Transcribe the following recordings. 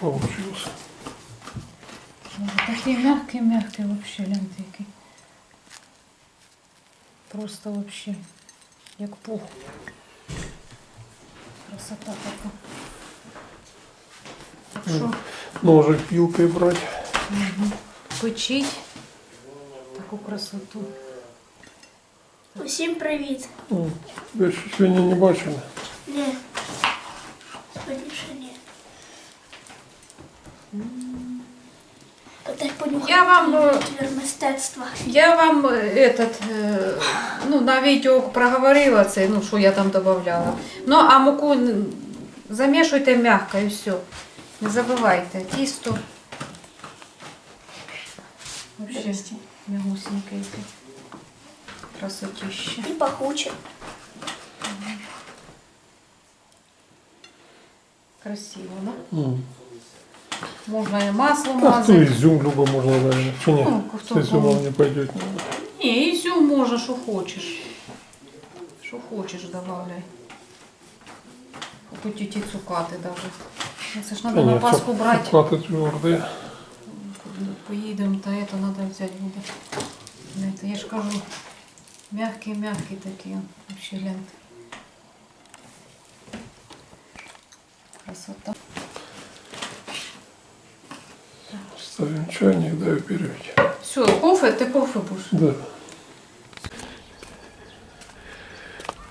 получился. Ну, Такий мягкий, мягкий вообще, гляньте який. Просто вообще, як пух. Красота така. Так що Ножик пилкой брать. печіть таку красоту. Усім привіт. Ну, Тебя еще сегодня не бачили. мистецтва. Я вам э, этот, э, ну, на відео проговорила це, ну, що я там додавала. Ну, а муку н- замішуйте м'яко і все. Не забувайте. Тісто. Вообще, мягусеньке яке. Красотіще. І пахуче. Красиво, да? М. Можна і масло А кто мазати. изюм любо можно, наверное. Че нет? Ну, кто С изюмом не пойдет. Ні, ізюм можна, що хочеш. Що хочеш, добавляй. Тут ті цукати даже. Ну, Це ж треба на Пасху брати. Хватит твердые. Поїдемо, то это треба взяти буде. Знаєте, я ж кажу, мягкий-мягкий такий. Вообще гляньте. Красота. Ставим чайник, дай вперед. Все, кофе, ти кофе будеш? Да.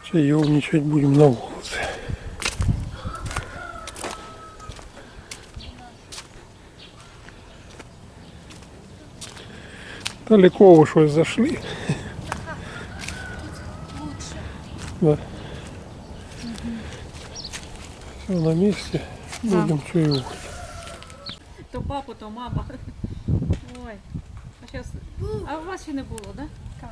Чаевничать будем на улице. Далеко что зашли? Да. Все на месте. Да. Будем чаевать. То папа, то мама. Ой. А сейчас. А у вас ще не було, да? Так.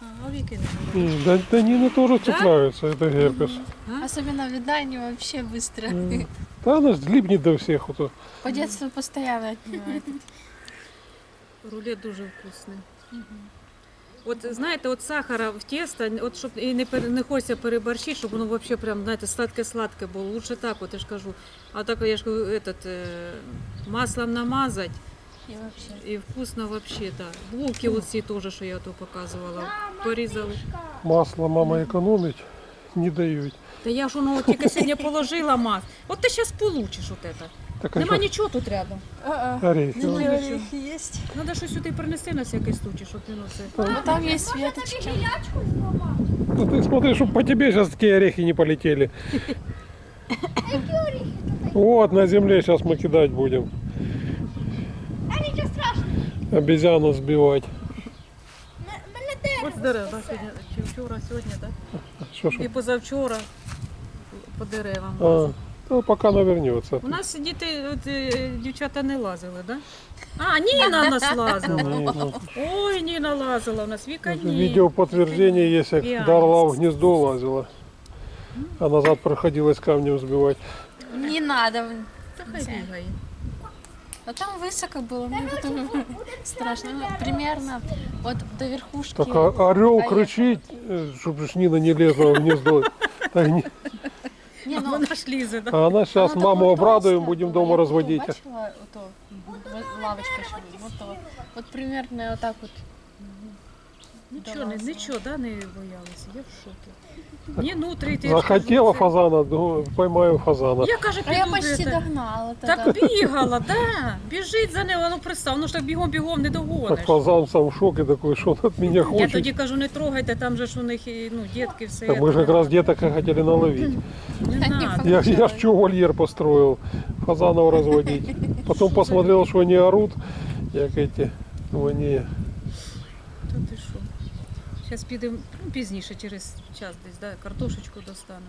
А, у Віки не було. И Да, да Нина тоже цепляются, это герпес. Особенно в Дании вообще быстро. М. Да она ж липнет до всех. Вот. По детству постоянно от него этот. Рулет дуже вкусний. От знаєте, от сахара в тісто, от щоб і не пере- не хочеться переборщити, щоб воно взагалі прям, знаєте, сладке-сладке було. Лучше так, от я ж кажу. А так я ж кажу, этот, е, маслом намазати И вообще. і вкусно взагалі, так. Булки оці теж, що я то показувала, порізали. Масло мама экономить не дают. Та я ж воно тільки сьогодні положила мас. От ти зараз получиш от це. Так а Нема что? нічого тут рядом. Орехи. Немає вот. нічого. есть. Треба щось сюди принести на всякий случай, щоб він оце. Ну там есть веточки. Ну ты смотри, чтобы по тебе сейчас такие орехи не полетели. Вот на земле сейчас мы кидать будем. Обезьяну сбивать. Ось дерева да, сьогодні, чи вчора, сьогодні, так? Что ж? І позавчора по деревам. А, ну, пока навернется. У нас діти, от, е, дівчата не лазили, так? Да? А, Ніна у нас лазила. Не, ну, Ой, Ніна лазила, у нас Віка ні. Видео подтверждение есть, как Пьяница. Дарла в гнездо лазила. А назад проходилось камнем сбивать. Не надо. Та хай бігає. А там высоко было, мне потом страшно. Ну, примерно вот до верхушки. Так а орел А я- кричит, чтобы ж Нина не лезла в гнездо. Так не- Не, ну, Вона ж лізе, да? А она сейчас оно маму такое обрадуем, толстое будем было. дома Я разводить. потом бачила ото, вот лавочка вот то. Вот примерно вот так вот. Нічого, не, нічого, да, не боялися. Я в шокі. Ні, ну, три ти. Захотела фазана, ну, поймаю фазана. Я каже, А я піду, почти це. догнала тогда. Так бігала, да. Біжить за нею, ну представ, ну ж так бігом-бігом не Так догониш. фазан сам в шоке такой, что он от меня Я тоді кажу, не трогайте, там же ж у них і, ну, дітки все. Так мы же как раз деток и хотели наловить. Не Та ні, надо. Я, я ж чё вольер построил, фазанов разводить. Потом посмотрел, что они орут, як эти, думаю, не, Та ти що? Зараз підемо ну, пізніше, через час десь, да, картошечку достанемо.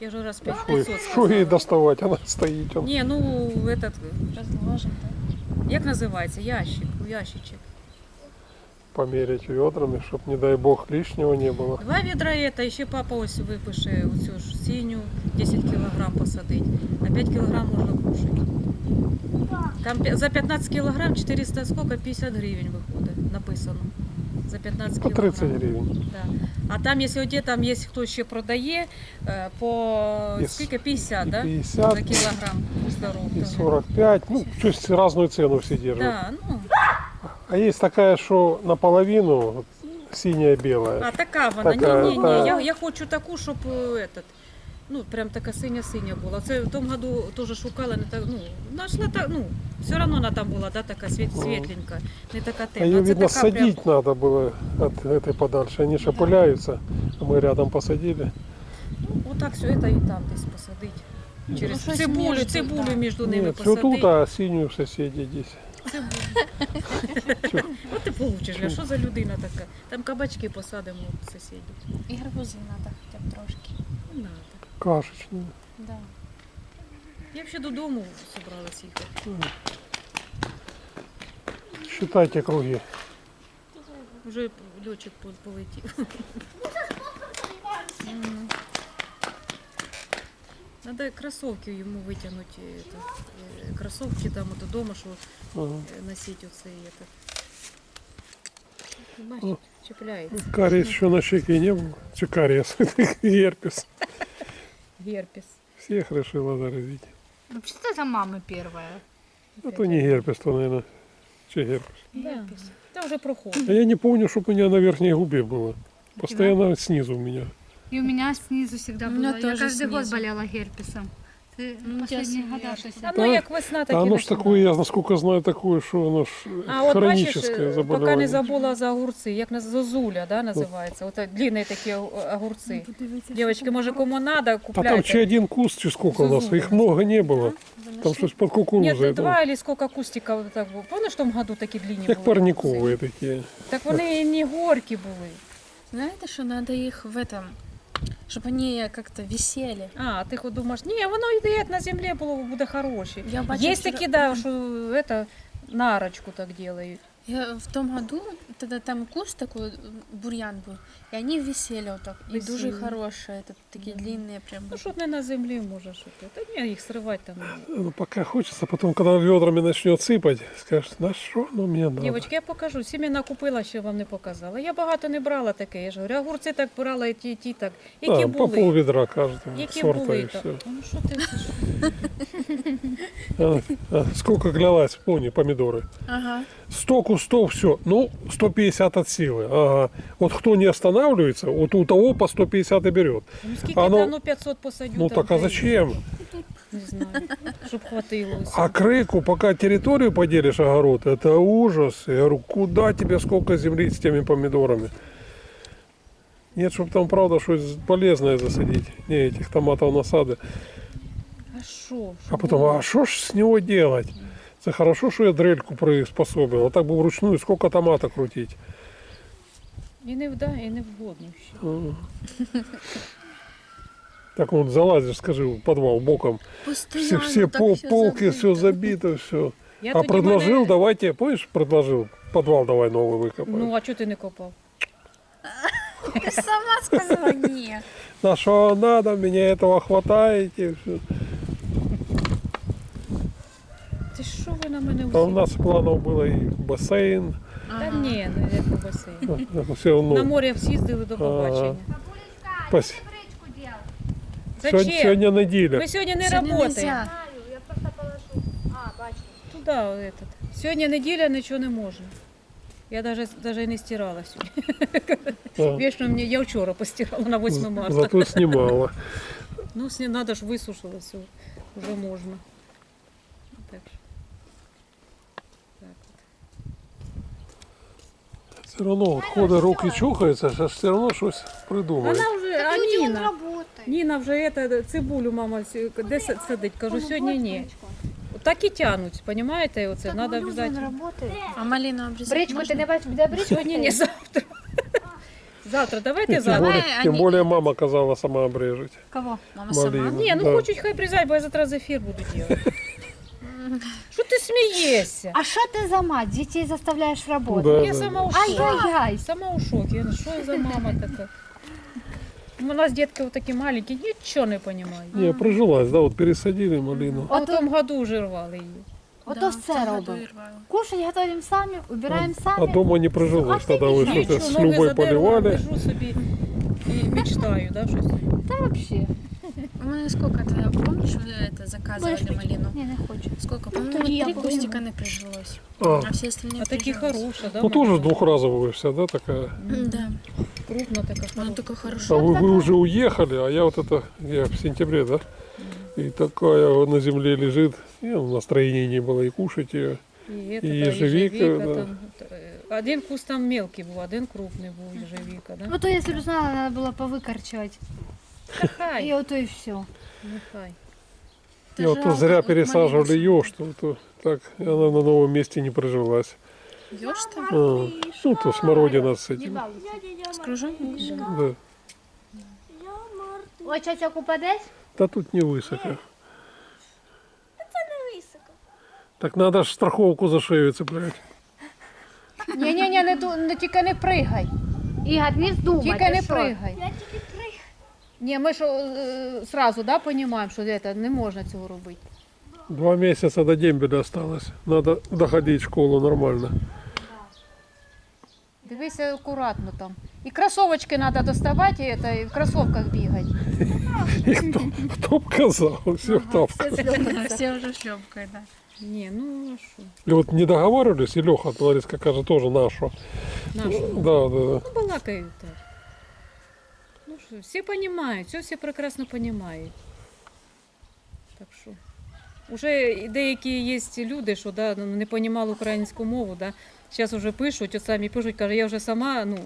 Я ж раз 5 что, ей- 500 что ей сказала. доставать, она стоит. Он. Ні, ну, этот, Разложим, да? як називається? Ящик, у ящичок. Померить ведрами, чтобы, не дай бог, лишнего не было. Два відра это, і ще папа ось випише оцю ж синю, 10 кілограм посадить, а 5 кілограм можна кушати. Там за 15 кілограм 400, сколько? 50 гривень виходить, написано. За 15 По кілограм. 30 гривен. Да. А там, якщо де там є хто ще продає, е, по І скільки 50, да? 50, За кілограм здоров. и 45. Ну, то есть разную цену все держат. Да, ну, А есть такая, что наполовину вот, синяя-белая. а така вона. Така, ні, ні, ні. Я, я хочу таку, щоб е, этот, ну, прям така синя-синя була. Це в тому году теж шукала, не так, ну, знайшла так, ну, все одно вона там була, да, така світ, Мгм. світленька, не така А темна. ее, Це видно, така прям- садить надо было от этой подальше. Они же опыляются. А мы рядом посадили. Отак все це і там десь посадить. Через Ну, щось цибулю, між, цибулю да. між ними Нет, все посадить. тут, а синюю соседи здесь. От ти получиш, а що за людина така? Там кабачки посадимо от сусідів. І гарбузи треба хоча б трошки. Не надо. Кашечную. Да. Я б ще додому зібралась їхати. Считайте круги. Вже льотчик пол- полетів. М. Надо кросовки йому витягнути. Это, е, кросовки там от додому, що Ага. е, носить оце і это. Ну. Бачиш, чіпляється. Кариес еще на щеке не было. Че кариес? Герпес. Герпес. Всех решила заразить. Вообще-то это мама первая. А то не герпес, то, наверное, че герпес. Да. Та вже проходить. А я не помню, чтобы у меня на верхней губе было. Постоянно снизу у меня. И у меня снизу всегда У было. меня Я тоже каждый год снизу. болела герпесом. Ты Ну, последние я года смеюсь. что Та себя- ну як весна, так А і оно ж починає. такое, я насколько знаю, такое, что оно ж А от бачиш, хроническое е, поки заболевание. не забула за огурці, як на зозуля, да, називається. От длинні такі о- огурці. Дівчатки, може кому надо, А там че купляйте. один куст, чи сколько у нас? Зазубры. Их много не было. Там что-то под кукурузой. Нет, два или сколько кустиків так було. Помниш, в тому году такі длинні Как були? парниковые такие. Так вони і не горькі були. Знаєте, що треба їх в этом, щоб вони як-то висели. А, ти думаєш, ні, воно йде на землі було, буде хороше. Я бачу, Є вчора- такі, да, що это, нарочку так делають. Я в том году, тогда там куст такой, м, бурьян был, и они висели вот так. И Висели. дуже хорошие, это такие длинные прям. Ну, що не на землі може, що ти. Та ні, їх сривати там. Ну, пока хочется, потом, когда ведрами начнет сыпать, скажешь, на что оно мне надо? Дівочки, я покажу. Сімена купила, ще вам не показала. Я багато не брала таке. Я ж говорю, огурці так брала, і ті, і ті так. Які Да, по були? пол ведра каждого Які сорта були и то? все. Ну що ти? це ж? А, а, сколько клялась, помни, помидоры. Ага. 100 кустов, все. Ну, 150 от силы. Ага. Вот кто не останавливается, вот у того по 150 и берет. Ну там, ну 500 посадю. Ну так а зачем? Не знаю, щоб хватило. А крыку, пока территорию поделишь огород, это ужас. Я говорю, куда тебе сколько земли с теми помидорами? Нет, чтобы там, правда, что полезное засадить. Не этих томатов насады. А що? А потом, а что ж с него делать? Это хорошо, что я дрельку приспособил. А так бы вручную сколько томата крутить. І не вда, і не вгодно ще. Ага. Так вот залазишь, скажи, в подвал боком. Все, Постоянно все так пол, всё полки, забито. все забито, все. Я А тоді предложил, мене- давайте, помнишь, предложил, подвал давай новый выкопаем. Ну, а чого ти не копав? Ты сама сказала нет. На что надо, мне этого хватает и все. Ти що ви на мене А у усі? нас планов было и бассейн. Та ні, не як у басейн. Все, На ну, море з'їздили до побачення. пос- Зачем? сегодня, сегодня неделя. Ми сьогодні не Сегодня працюємо. нельзя. Туди, этот. Сьогодні неділя, нічого не можна. Я даже, даже і не стирала сьогодні. Да. Вічно мені, я вчора постирала на 8 марта. Зато снимала. Ну, с ней надо ж высушила все, уже можно. Все равно вот ходы руки чухаются, сейчас все равно что-то придумает. Вона вже, а Ніна, работает. Ніна вже это, цибулю мама сі- де с- садить, кажу, сьогодні ні. Так і тянуть, понимаете, оце, надо обов'язково. работает. А малину обрезать Бричку можно? ты не бачишь, де бричку? Сьогодні не завтра. Завтра, давайте Тем завтра. более, Давай, тем они- более мама казала сама обрежет. Кого? Мама сама. Малину. Ні, ну Да. хочуть хай призать, бо я завтра зефір буду делать. Що ти смієшся? А что ты за мать? Детей заставляешь работать? Да, Я да, сама да. у шокі. Ай-яй-яй. Сама у шокі. Я, Що за мама така? У нас детки вот такие маленькие, ничего не понимають. Не, прижилась, да, вот пересадили малину. А в тому году вже рвали її. Ото Да, все в том году робимо. и рвала. Кушать готовим самі, убираємо А самі. дома не прижилась, А тогда вы ты что-то Нічого, с ноги любой задерла, поливали. лежу собі. і мечтаю, да, щось. Да вообще. У меня сколько ты помнишь, вы это заказывали малину? Не, не хочу. Сколько? Тоді По-моему, я три буду. кустика не прижилось. А, А все остальные А такі прижилось. хороша, да? ну тоже Маша? двухразовая вся, да, такая? М, Да. Крупна така Она хороша. только А хорошо. вы, вы уже уехали, а я вот это, я в сентябре, да? И такая вот на земле лежит, и настроения не было и кушать ее. І, это, І да, ежевіка, да. там. Е, Один куст там мелкий був, один крупний був ежевіка, да? Ну то если бы знала, надо было повыкорчевать. Та хай, И вот и все. нехай. И вот то зря пересаживали ее, что то так и она на новом месте не прижилась. Ёж там? А, ну, то смородина с этим. С кружовником? Да. Я мертвий. Ой, чатя упадешь? Да тут не высоко. Не високо. Так надо ж страховку за шею цеплять. Ні-ні-ні, не, ту- не, тільки не пригай. Игорь, не вздумай. Тільки ты не шо? пригай. Я тільки пригаю. Ні, ми ж е, сразу да, розуміємо, що це, не можна цього робити. Два месяца до дембеля осталось. Надо доходить в школу нормально. Дивися акуратно там. І кросовочки треба доставати, і, це, і в кросовках бігати. И кто, кто б казал, все в тапках. Все уже шлепкой, да. Ні, ну а що? И вот не договаривались, и Леха, Лариска каже, тоже нашу. Нашу. Да, да, да. Ну, балакають так. Ну що, всі розуміють, все всі прекрасно розуміють. Так що. Уже деякі є люди, що да, ну, не розуміли українську мову, да, зараз вже пишуть, от самі пишуть, каже, я вже сама ну,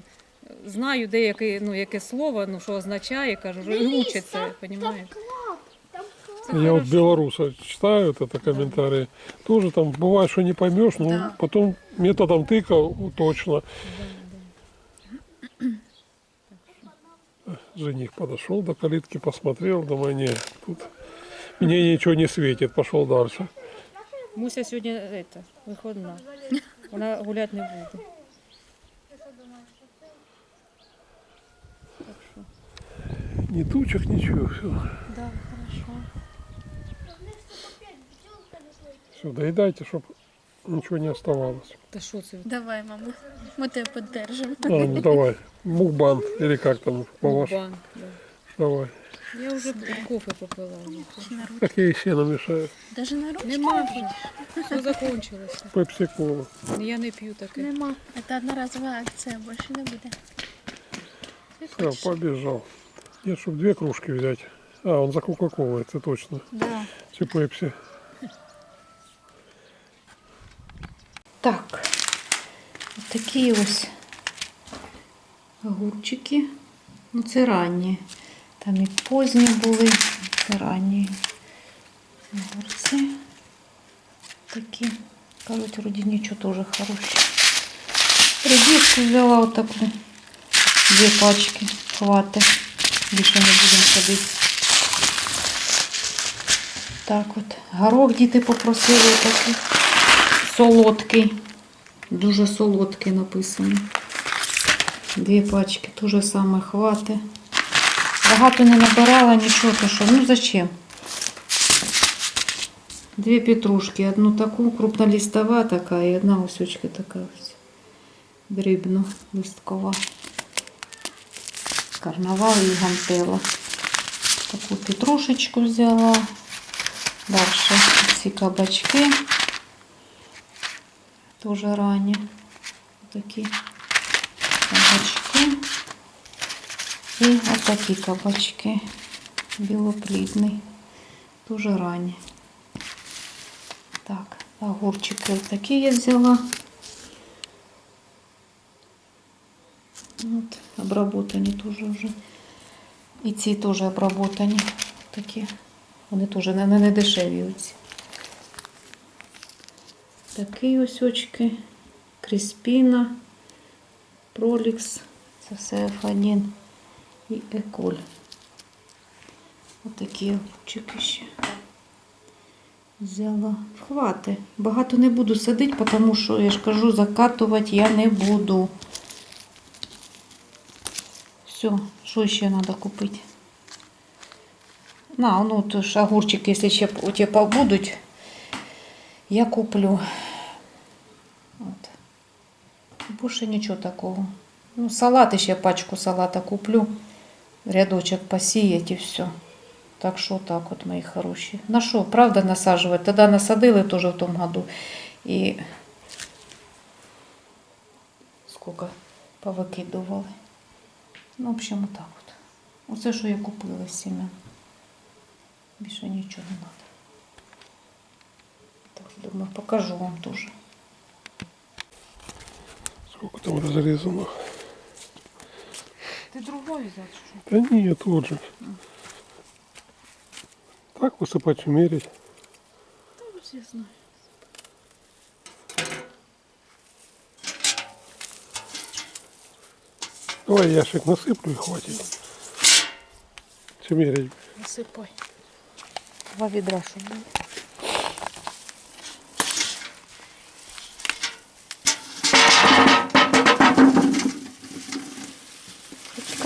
знаю деяке, ну, яке слово, ну, що означає, каже, вже і учать це, розумієш? Клап. Там клап. Це Я вот хорошо. белоруса читаю вот это комментарии. Тоже там бывает, что не поймешь, но Да. потом методом тыка ну, точно. Жених подошел до калитки, посмотрел, думаю, нет, тут мне ничего не светит, пошел дальше. Муся сьогодні это, виходна. Вона гуляти не буде. Так що. Ни тучек, ничего, все. Да, хорошо. Все, доедайте, чтобы ничего не оставалось. Та що це? Давай, мама. Мы тебя поддержим. А, ну давай, мукбан, или как там по-вашему. Банк, да. Давай. Я вже кофе попила. На руки. Как я еще намешаю. Даже на руки. Нема вже. Все закончилося. Пепси колу. Я не п'ю таке. Нема. Это одноразовая акция, больше не будет. Все, побежал. Нет, чтобы две кружки взять. А, он за Кока-Колой, это точно. Да. Чи Пепси. Так, такі ось огурчики. Ну, це ранні. Там і позні були, це ранні огурці. Такі. Кажуть, нічого теж хороші. Редиску взяла отаку. Дві пачки. Хватить. Більше не будемо садити. Так от. Горох діти попросили такий. Солодкий. Дуже солодкий написано. Дві пачки, те же саме хватить. Багато не набирала нічого, то що, ну зачем? Дві петрушки, одну таку крупнолистова така і одна осючка така ось. Дрібно листкова. Карнавал і гантела. Таку петрушечку взяла. Дальше ці кабачки. Тоже ранні. Такі кабачки. І отакі кабачки. Білоплідний. Дуже ранні. Так, огурчики такі я взяла. От, обработані теж вже. І ці теж обработані. Такі. Вони теж не, не дешеві оці. Такі ось очки, Кріспіна, Пролікс, це все F1 і Еколь. Отакі огурчики ще. Взяла. Хвати. Багато не буду садити, тому що, я ж кажу, закатувати я не буду. Все, що ще треба купити? На, ну то ж огурчики, якщо ще у тебе будуть, я куплю. От. Більше нічого такого. Ну, салати ще пачку салата куплю. рядочек посіять і все. Так що так от, мої хороші. На що, правда, насаджувати? Тоді насадили теж в тому году. І скільки повикидували. Ну, в общем, отак от. Оце, що я купила з сім'ян. Більше нічого не треба. Так, думаю, покажу вам теж. Сколько там разрезано? Ты другой взял? Да нет, тот же. Так высыпать, умерить. Да, вот я знаю. Давай ящик насыплю и хватит. Чем мерить? Насыпай. Два ведра, чтобы было.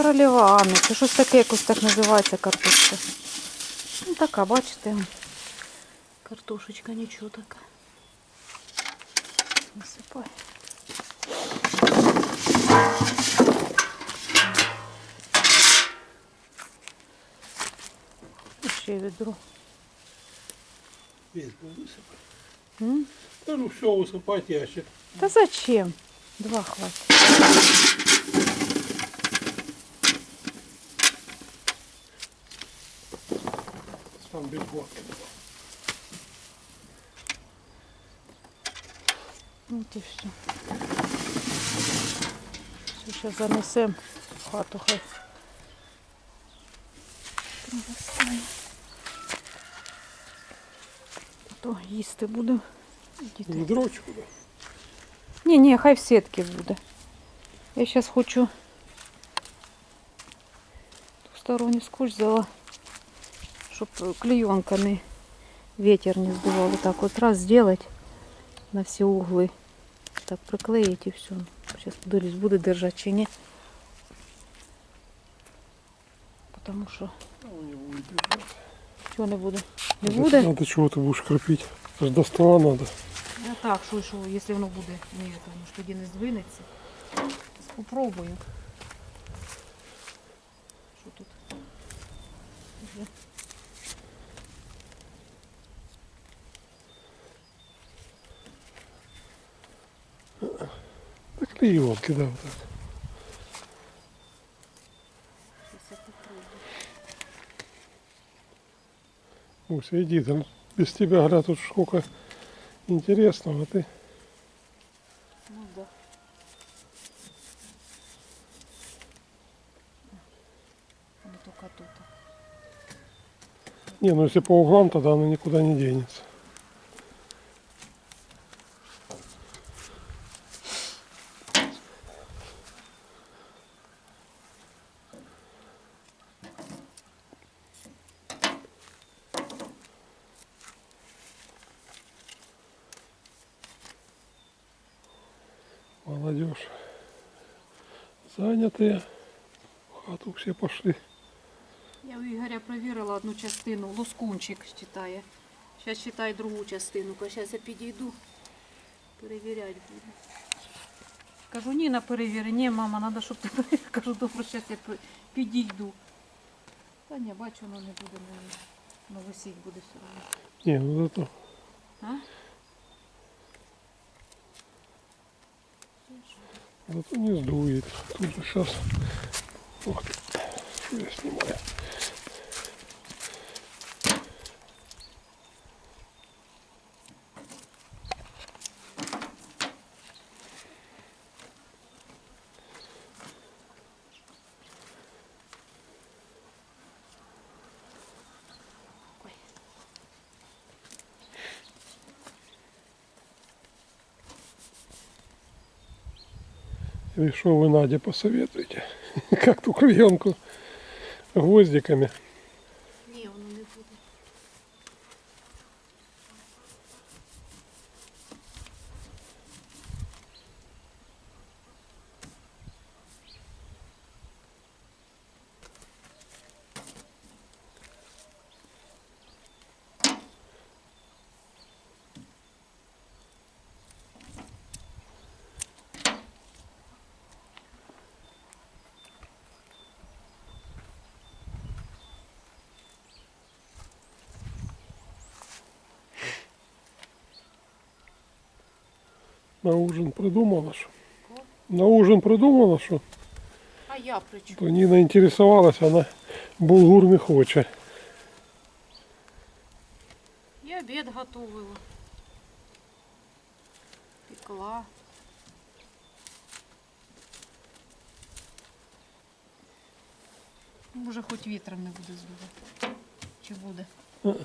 Королева Анни, це щось таке, якось так називається картошка. Ну така, бачите. Картошечка, нічого така. Насипай. І ще відро. Весь был высыпать. М? Да ну все, высыпать ящик. Та зачем? Два хватить. Сам без водки. Вот і все. Все, зараз занесемо в хату хай. Пригостає. А То їсти буду. Діти. Ведрочку, да? Ні, ні, хай в сітки буде. Я зараз хочу двосторонній скотч взяла, щоб клеенка не ветер не сдувал. Вот так вот раз сделать на все углы. Так приклеить и все. Сейчас подивлюсь, буде держать чи ні. Потому що чого не буде? Не буде? Надо чего ты будешь крепить. Это ж до стола надо. Ну так, що, що, якщо воно буде, ні, воно ж тоді не здвинеться. Спробую. Клеенки, да, вот так. Муся, иди, там без тебя, говорят, тут сколько интересного, а ты Ну да. Тут. Не, ну если по углам, тогда она никуда не денется. Молодежь занятые, в хату все пошли. Я у Ігоря перевірила одну частину, лоскунчик читає. Зараз читає другу частину. Зараз я підійду, перевіряти буду. Кажу, Ніна перевіри. Ні, мама, треба, щоб ти перевірила. Кажу, добре, зараз я підійду. Та ні, бачу, воно не буде, не, ну висіть буде все одно. Не, ну зато А? Зато не сдует. Тут сейчас... Вот. я снимаю. Или что вы Наде посоветуете? Как ту клеенку гвоздиками. На ужин придумала, що? На ужин придумала, що? А я при чому? То Ніна інтересувалася, вона булгур не хоче. Я обід готувала. Пекла. Може, хоч вітром не буде здувати. Чи буде? Ну,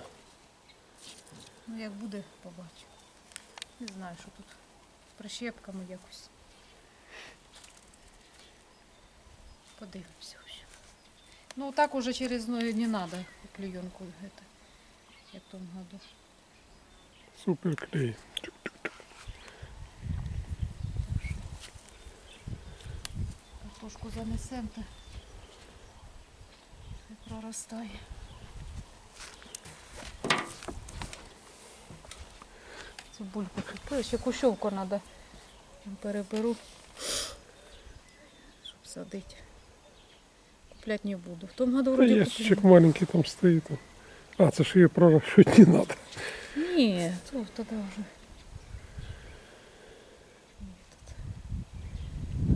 як буде, побачу. Не знаю, що тут. Прищепками якось. Подивимося. Ну, так уже через ну, не надо клеенку это, в тому году. Супер клей. Картошку занесем то і проростає. Цибульку купила, ще кущовку треба. Переберу, щоб садити. Купляти не буду. В тому году вроде ящичок маленький там стоїть. А, це ж її пророщувати не треба. Ні, то тоді вже.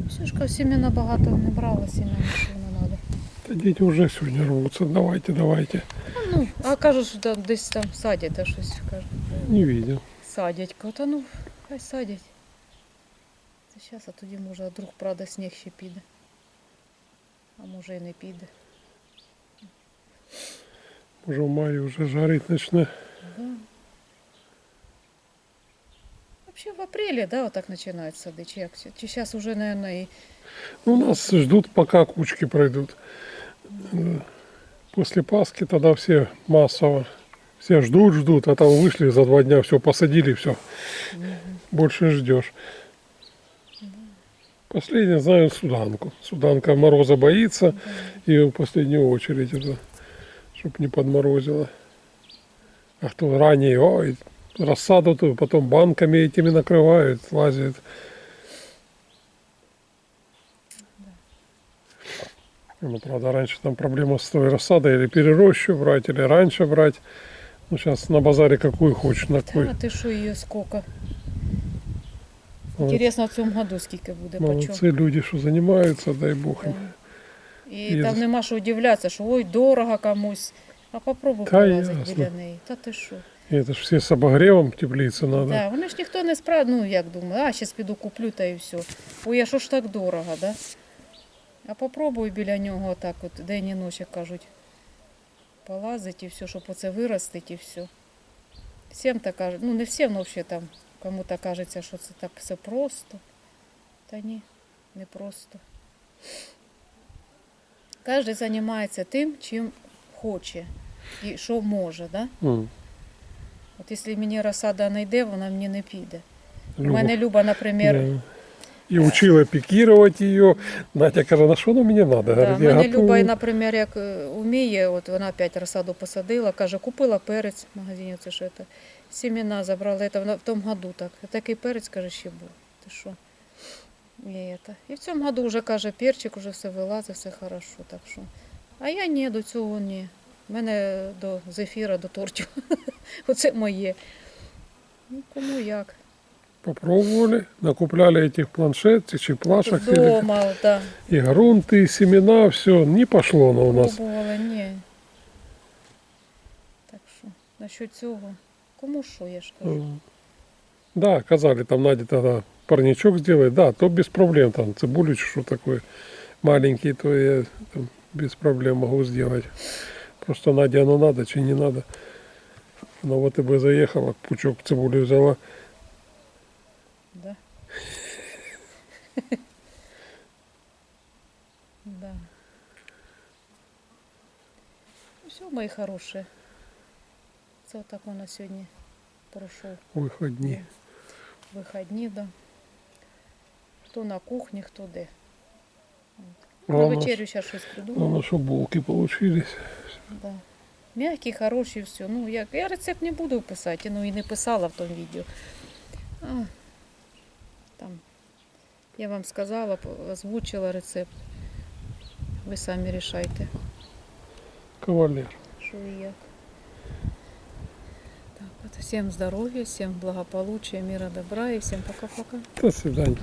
Все ж багато не брала, семена що не треба. Та діти вже сьогодні рвуться. Давайте, давайте. Ну, а кажуть, що там десь там садять, а щось кажуть. Не видел. Садять. Кажу, Та ну, хай садять. Це зараз, а тоді може, а вдруг, правда, сніг ще піде. А може і не піде. Уже в маї вже жарить почне. Да. Вообще в апреле, да, вот так начинают садить. Чи, як? Чи сейчас уже, наверное, и... Ну, нас ждут, пока кучки пройдут. Э, После Пасхи тогда все массово. Все ждут, ждут, а там вышли за два дня, все посадили, все. Больше не ждешь. Последнее знаю Суданку. Суданка мороза боится, и в последнюю очередь чтобы не подморозило. А кто ранее, ой, рассаду то потом банками этими накрывают, лазят. Ну, правда, раньше там проблема с той рассадой, или перерощу брать, или раньше брать. Ну, сейчас на базаре какую хочешь, на Та, какой. а ти що її сколько? Вот. Інтересно, в цьому году скільки буде, по чому. Молодцы люди, что занимаются, дай бог им. І І там з- нема що удивлятися, що ой, дорого комусь. А попробуй Та полазити ясно. біля неї. Та ти що? И это ж все с обогревом теплицы надо. Да, вони ж ніхто не справ... ну як думає, а зараз піду куплю та і все. Ой, а що ж так дорого, да? А попробуй біля нього отак от день і ніч, як кажуть, полазить і все, щоб оце виростить і все. Всім так кажуть, ну не всім, але взагалі там кому-то кажеться, що це так все просто. Та ні, не просто. Кожен займається тим, чим хоче і що може, да? М. От якщо мені розсада не йде, вона мені не піде. У мене Люба, наприклад, Да. И учила пикировать ее. Надя каже, на что оно мне надо? да, мене Люба, наприклад, як е, вміє, от вона опять розсаду посадила, каже, купила перець в магазині, це що це, семена забрала, це вона в тому году так. Такий перець, каже, ще був. Ти що? І, это. і в цьому году вже, каже, перчик вже все вилазить, все хорошо. Так що. А я ні, до цього ні. У мене до зефіра, до тортів. Оце моє. Ну, кому як Попробовали, накупляли этих планшет, чи плашек, или- Дома, так. и грунты, и семена, все, не пошло оно у нас. Пробувала, ні. Так що, насчет цього, кому що, я ж кажу. М. Да, казали, там Надя тогда парничок сделает, да, то без проблем, там цибулю, что такое, маленький, то я там, без проблем могу сделать. Просто Наде оно надо, чи не надо. Она вот и бы заехала, пучок цибули взяла. Да. да. Ну, все, мої хороші. Це отак у нас сьогодні пройшов Выходни. вихідні, да. Хто на кухні, хто де. На Главное, вечерю зараз щось придумала. главное, чтобы булки получились. Да. Мягкий, хороший, все. Ну, як, я рецепт не буду писати, ну і не писала в тому відео. А, я вам сказала, озвучила рецепт. Ви самі рішайте, Кавалер. що і як. Так, от Всем здоровья, всем благополучия, мира, добра и всем пока-пока. До свидания.